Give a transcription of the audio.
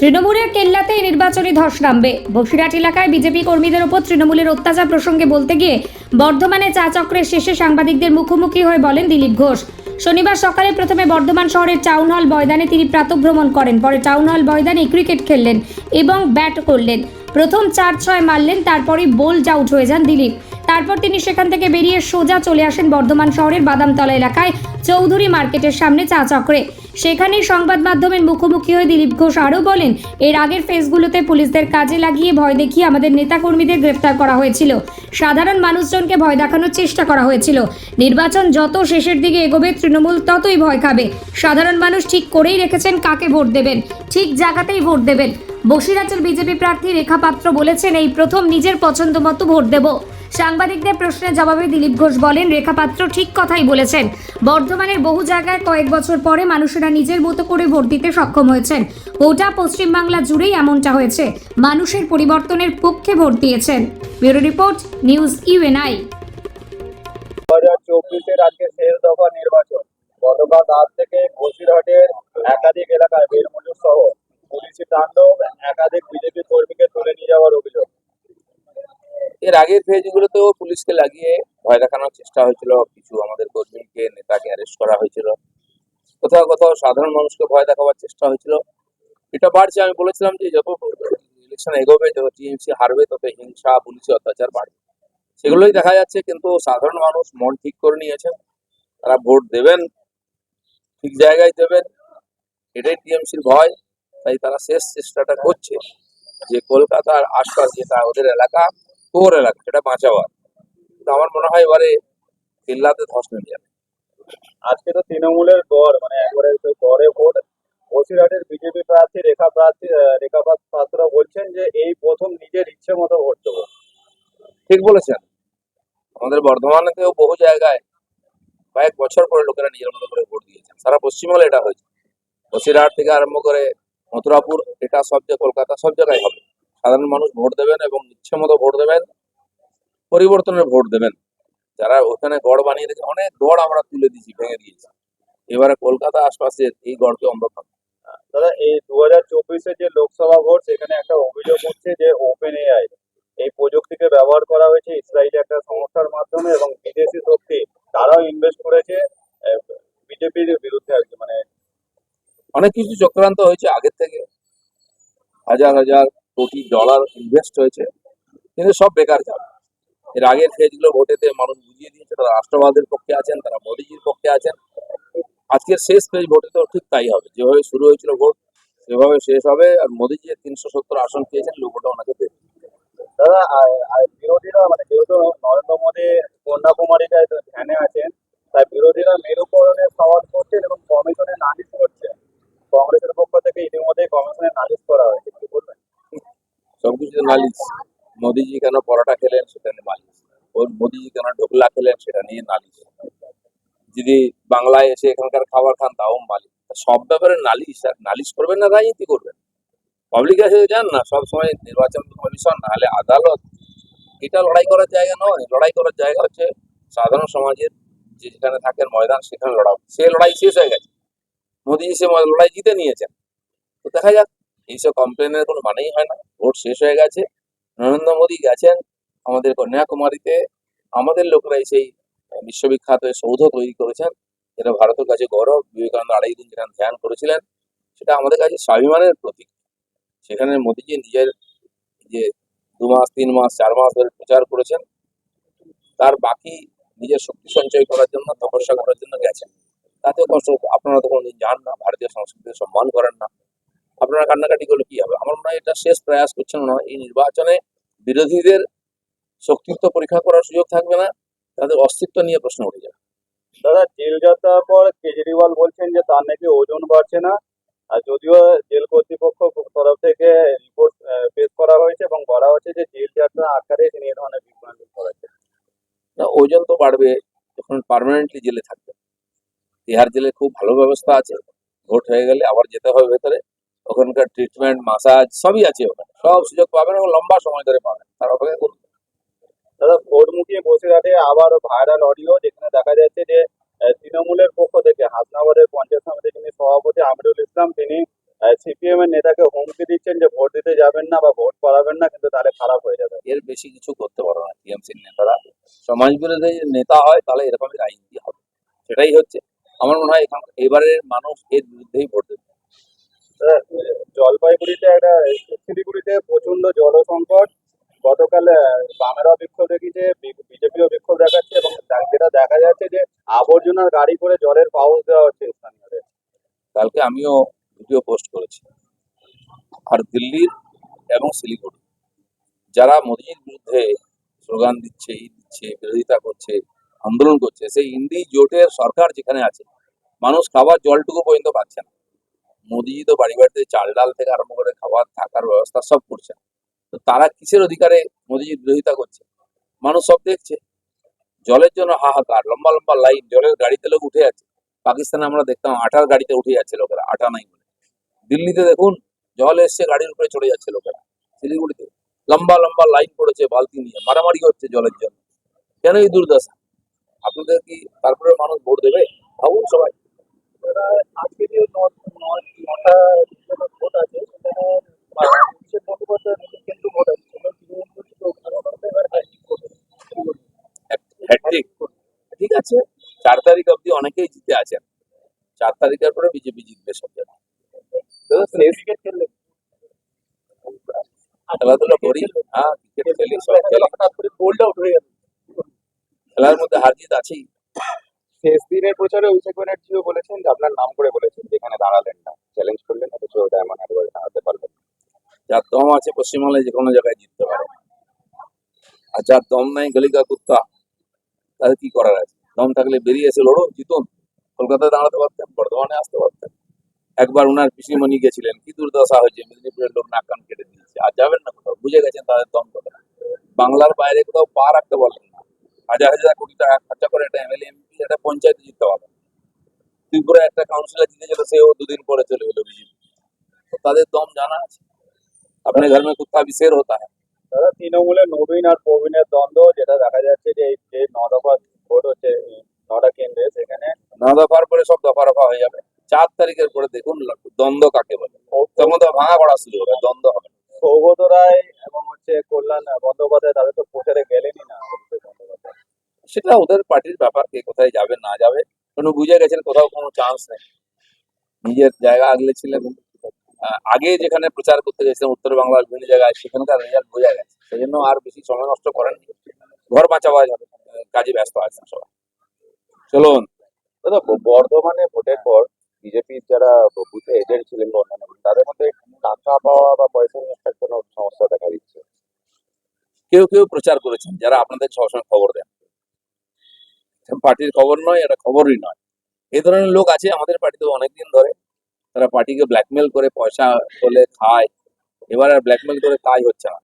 তৃণমূলের কেল্লাতে নির্বাচনী ধস নামবে। বসিরহাট এলাকায় বিজেপি কর্মীদের ওপর তৃণমূলের অত্যাচার প্রসঙ্গে বলতে গিয়ে বর্ধমানে চা চক্রের শেষে সাংবাদিকদের মুখোমুখি হয়ে বলেন দিলীপ ঘোষ। শনিবার সকালে প্রথমে বর্ধমান শহরের টাউন হল ময়দানে তিনি প্রাতভ্রমণ করেন। পরে টাউন হল ময়দানে ক্রিকেট খেললেন এবং ব্যাট করলেন। প্রথম চার ছয় মারলেন, তারপরেই বোল্ড আউট হয়ে যান দিলীপ। তারপর তিনি সেখান থেকে বেরিয়ে সোজা চলে আসেন বর্ধমান শহরের বাদামতলা এলাকায়, চৌধুরী মার্কেটের সামনে চা চক্রে। সেখানেই সংবাদ মাধ্যমের মুখোমুখি হয়ে দিলীপ ঘোষ আরও বলেন, এর আগের ফেসগুলোতে পুলিশদের কাজে লাগিয়ে ভয় দেখিয়ে আমাদের নেতাকর্মীদের গ্রেফতার করা হয়েছিল। সাধারণ মানুষজনকে ভয় দেখানোর চেষ্টা করা হয়েছিল। নির্বাচন যত শেষের দিকে এগোবে, তৃণমূল ততই ভয় খাবে। সাধারণ মানুষ ঠিক করেই রেখেছেন কাকে ভোট দেবেন, ঠিক জায়গাতেই ভোট দেবেন। বসিরহাটের বিজেপি প্রার্থী রেখা পাত্র বলেছেন, এই প্রথম নিজের পছন্দ মতো ভোট দেব। সাংবাদিকদের প্রশ্নের জবাবে দিলীপ ঘোষ বলেন রেখা পাত্র ঠিক কথাই বলেছেন। বর্ধমানের বহু জায়গায় কয়েক বছর পরে মানুষেরা নিজের মতো করে ভোট দিতে সক্ষম হয়েছেন। গোটা পশ্চিমবাংলা জুড়েই এমনটা হয়েছে। মানুষের পরিবর্তনের পক্ষে ভোট দিয়েছেন। Bureau report, news UNI. দু শেষ দফা নির্বাচন। গতকাল রাত থেকে একাধিক এলাকায় সহ পুলিশি তাণ্ডব, একাধিক বিজেপি কর্মীকে তুলে নিয়ে যাওয়ার অভিযোগ। এর আগের ফেজগুলোতেও পুলিশকে লাগিয়ে ভয় দেখানোর চেষ্টা হয়েছিল। কিছু আমাদের কর্মীকে, নেতাকে অ্যারেস্ট করা হয়েছিল। কোথাও কোথাও সাধারণ মানুষকে ভয় দেখাবার চেষ্টা হয়েছিল। এটা বাড়ছে, আমি বলেছিলাম যে যত ইলেকশন এগোবে, যত টিএমসি হারবে, তত হিংসা, পুলিশি অত্যাচার বাড়বে। সেগুলোই দেখা যাচ্ছে, কিন্তু সাধারণ মানুষ মন ঠিক করে নিয়েছেন তারা ভোট দেবেন, ঠিক জায়গায় দেবেন, এটাই টিএমসির ভয়। তাই তারা শেষ চেষ্টাটা করছে যে কলকাতার আশপাশ যেটা ওদের এলাকা কোর এলাকা সেটা বাঁচাবার। কিন্তু আমার মনে হয় এবারে কেল্লাতে ধস নেমে যাবে। আজকে তো তৃণমূলের গড় মানে একবারে গড়ে ভোট। বসিরহাটের বিজেপি প্রার্থী রেখা প্রার্থী রেখা পাত্র বলছেন যে এই প্রথম নিজের ইচ্ছে মতো ভোট দেবো। ঠিক বলেছেন। আমাদের বর্ধমানেতেও বহু জায়গায় কয়েক বছর পরে লোকেরা নিজের মতো করে ভোট দিয়েছেন। সারা পশ্চিমবঙ্গে এটা হয়েছে। বসিরহাট থেকে আরম্ভ করে মথুরাপুর এটা সব জায়গায় কলকাতা সব জায়গায় হবে। সাধারণ মানুষ ভোট দেবেন এবং ইচ্ছে মতো ভোট দেবেন পরিবর্তনের ভোট দেবেন। যারা ওখানে গড় বানিয়ে রেখে অনেক গড় আমরা তুলে দিয়েছি ভেঙে দিয়েছি। এবারে কলকাতা আশপাশের এই গড়কে ভাঙবো। দাদা এই দু হাজার চব্বিশের যে লোকসভা ভোট সেখানে একটা অভিযোগ উঠছে যে ওপেন এআই এই প্রযুক্তিকে ব্যবহার করা হয়েছে ইসরায়েলি একটা সংস্থার মাধ্যমে এবং বিদেশি শক্তি তারাও ইনভেস্ট করেছে বিজেপির বিরুদ্ধে আর কি মানে অনেক কিছু চক্রান্ত হয়েছে আগের থেকে। হাজার হাজার ডলার ইনভেস্ট হয়েছে, কিন্তু সব বেকার যাবে এর আগের ফেজগুলো ভোটেতে মানুষ বুঝিয়ে দিয়েছে, তারা রাষ্ট্রবাদের পক্ষে আছেন, তারা মোদিজির পক্ষে আছেন। আজকের শেষ ফেজ ভোটে তো ঠিক তাই হবে। যেভাবে শুরু হয়েছিল ভোট সেভাবে শেষ হবে, আর মোদীজি তিনশো সত্তর আসন পেয়েছেন, লোকটা ওনাকে দেবে দাদা নালিশ মোদিজি কেন পরোটা খেলেন সেটা নিয়ে নালিশ ওর মোদিজি কেন ঢোকলা খেলেন সেটা নিয়ে নালিশ। যদি বাংলায় এসে এখানকার খাবার খান, তাও মালিক সব ব্যাপারে নালিশ। আর নালিশ করবেন না, রাজনীতি করবেন। পাবলিক কাছে যান না, সব সময় নির্বাচন কমিশন নাহলে আদালত। এটা লড়াই করার জায়গা নয়। লড়াই করার জায়গা হচ্ছে সাধারণ সমাজের যে যেখানে থাকেন ময়দান, সেখানে লড়াও। সে লড়াই শেষ হয়ে গেছে। মোদিজি সে লড়াই জিতে নিয়েছেন। তো দেখা যাক এইসব কমপ্লেনের কোনো মানেই হয় না। ভোট শেষ হয়ে গেছে। নরেন্দ্র মোদী গেছেন আমাদের কন্যাকুমারীতে। আমাদের লোকরাই সেই বিশ্ববিখ্যাত সৌধ তৈরি করেছেন। যেটা ভারতের কাছে গৌরব। বিবেকানন্দ আড়াই দিন যেখানে ধ্যান করেছিলেন, সেটা আমাদের কাছে স্বাভিমানের প্রতীক। সেখানে মোদীজি নিজের যে দু মাস, তিন মাস, চার মাস ধরে প্রচার করেছেন। তার বাকি নিজের শক্তি সঞ্চয় করার জন্য, তপস্যা করার জন্য গেছেন। তাতেও কষ্ট আপনারা তো কোনোদিন যান না। ভারতীয় সংস্কৃতির সম্মান করেন না। আপনারা কান্নাকাটি করলে কি হবে? আমার মনে হয় এটা শেষ প্রয়াস করছেন না? এই নির্বাচনে বিরোধীদের শক্তিত্ব পরীক্ষা করার সুযোগ থাকবে না তাদের অস্তিত্ব নিয়ে প্রশ্ন উঠে যাবে। দাদা জেল যাত্রার পর কেজরিওয়াল বলছেন যে তার নাকি ওজন বাড়ছে না আর যদিও জেল কর্তৃপক্ষ তরফ থেকে রিপোর্ট পেশ করা হয়েছে এবং বলা হচ্ছে যে জেল যাত্রা আকারে তিনি এ ধরনের বিভ্রান্তি করেছেন। না ওজন তো বাড়বে যখন পার্মানেন্টলি জেলে থাকবে। তিহার জেলে খুব ভালো ব্যবস্থা আছে ভোট হয়ে গেলে আবার যেতে হবে ভেতরে। ওখানকার ট্রিটমেন্ট মাসাজ সবই আছে ওখানে। সব সুযোগ পাবেন এবং লম্বা সময় ধরে পাবেন। তার অপেক্ষা করুন। দাদা ভোট মুখিয়ে বসিরহাটে আবার ভাইরাল অডিও যেখানে দেখা যাচ্ছে যে তৃণমূলের পক্ষ থেকে হাসনাবাদের পঞ্চায়েত সমিতির যিনি সভাপতি আমিরুল ইসলাম তিনি সিপিএম এর নেতাকে হুমকি দিচ্ছেন যে ভোট দিতে যাবেন না বা ভোট করাবেন না কিন্তু তাহলে খারাপ হয়ে যাবে। এর বেশি কিছু করতে পারো না টিএমসির নেতারা। সমাজ বিরোধী নেতা হয় তাহলে এরকমই রাজনীতি হবে। সেটাই হচ্ছে। আমার মনে হয় এখান এবারের মানুষ এর বিরুদ্ধেই ভোট দেবে। জলপাইগুড়িতে একটা শিলিগুড়িতে প্রচণ্ড জলসংকট গতকাল আহ, বামেরা বিক্ষোভ দেখিয়েছে বিজেপিও বিক্ষোভ দেখাচ্ছে এবং যেটা দেখা যাচ্ছে যে আবর্জনার গাড়ি করে জলের পাউচ দেওয়া হচ্ছে স্থানীয়দের। কালকে আমিও ভিডিও পোস্ট করেছি। আর দিল্লির এবং শিলিগুড়ি। যারা মোদির বিরুদ্ধে স্লোগান দিচ্ছে ই দিচ্ছে বিরোধিতা করছে আন্দোলন করছে সেই ইন্ডি জোটের সরকার যেখানে আছে মানুষ খাবার জলটুকু পর্যন্ত পাচ্ছে না। মোদিজি তো বাড়ি বাড়িতে চাল ডাল থেকে আরম্ভ করে খাবার, থাকার ব্যবস্থা সব করছেন তো তারা কিসের অধিকারে মোদিজির বিরোধিতা করছে? মানুষ সব দেখছে। জলের জন্য হাহাকার, লম্বা লম্বা লাইন, জলের গাড়িতে লোক উঠে যাচ্ছে। পাকিস্তানে আমরা দেখতাম আটার গাড়িতে উঠে যাচ্ছে লোকেরা আটা নাই বলে। দিল্লিতে দেখুন, জল এসছে, গাড়ির উপরে চড়ে যাচ্ছে লোকেরা, শিলিগুড়িতে। লম্বা লম্বা লাইন পড়েছে, বালতি নিয়ে, মারামারি হচ্ছে জলের জন্য। কেন এই দুর্দশা? আপনাদের কি তারপরে মানুষ ভোট দেবে? ভাবুন সবাই। আজকে যে ন- ন- নটা ভোট আছে সেখানে অভিষেক বন্দ্যোপাধ্যায় কিন্তু ভোট আছে সেটা তৃণমূল পরিষদ ও ভারতবর্ষে এবার হ্যাট্রিক করবে। হ্যাট্রিক ঠিক আছে চার তারিখ অবধি অনেকেই জিতে আছেন তারিখের পরে বিজেপি জিতবে সব খেলাধুলা করি। হ্যাঁ ক্রিকেট খেলি সব খেলি। হঠাৎ আউট হয়ে গেল খেলার মধ্যে হার জিত আছেই। শেষ দিনের প্রচারে অভিষেক ব্যানার্জিও বলেছেন যে আপনার নাম করে বলেছেন যেখানে দাঁড়ালেন না। চ্যালেঞ্জ করলেন অথচ ওটা এমন একবার দাঁড়াতে পারলেন না। যার দম আছে পশ্চিমবাংলায় যে কোনো জায়গায় জিততে পারে। আর যার দম নাই গলিকা কুত্তা তাদের কি করার আছে? দম থাকলে বেরিয়ে এসে লড়ো জিতুন। কলকাতায় দাঁড়াতে পারতেন বর্ধমানে আসতে পারতেন একবার ওনার পিসিমণি গেছিলেন কি দুর্দশা হয়েছে মেদিনীপুরের লোক নাক কান কেটে দিয়েছে আর যাবেন না কোথাও বুঝে গেছেন তাদের দম কথা বাংলার বাইরে কোথাও পা রাখতে পারলেন না হাজার হাজার কোটি টাকা খরচা করে একটা এমএলএ এমপি একটা পঞ্চায়েতে জিততে পারবেন ত্রিপুরা একটা কাউন্সিলর জিতেছিল সেও দুদিন পরে চলে গেল বিজেপি তাদের দম জানা আছে अपने घर में कुत्ता भी शेर होता है দাদা তৃণমূলের নবীন আর প্রবীণের দ্বন্দ্ব যেটা দেখা যাচ্ছে যে এই যে ন দফা ভোট হচ্ছে এই নটা কেন্দ্রে সেখানে ন দফার পরে সব দফা রফা হয়ে যাবে। চার তারিখের পরে দেখুন দ্বন্দ্ব কাকে বলে? তখন তো ভাঙা পড়া শুরু হবে দ্বন্দ্ব হবে। সৌগত রায় এবং হচ্ছে কল্যাণ বন্দ্যোপাধ্যায় তাদের তো প্রচারে গেলেনই না সেটা ওদের পার্টির ব্যাপার কে কোথায় যাবে না যাবে। কোনো বুঝে গেছেন কোথাও কোনো চান্স নেই। নিজের জায়গা আগলে ছিলেন। আগে যেখানে প্রচার করতে গেছিলেন উত্তর বাংলার বিভিন্ন জায়গায় সেখানকার রেজাল্ট বোঝা গেছে। সেই জন্য আর বেশি সময় নষ্ট করেননি। ঘর বাঁচাবা যাবে কাজে ব্যস্ত আছেন সবাই। চলুন। দাদা বর্ধমানে ভোটের পর বিজেপির যারা বুথে এজেন্ট ছিলেন বা অন্যান্য তাদের মধ্যে টাকা পাওয়া বা পয়সা নিয়ে একটা কোনো সমস্যা দেখা দিচ্ছে? কেউ কেউ প্রচার করেছেন যারা আপনাদের সবসময় খবর দেন। পার্টির খবর নয় এটা খবরই নয়। এই ধরনের লোক আছে আমাদের পার্টিতে অনেকদিন ধরে। তারা পার্টিকে ব্ল্যাকমেল করে পয়সা তোলে খায়। এবার আর ব্ল্যাকমেল করে কাজ হচ্ছে না।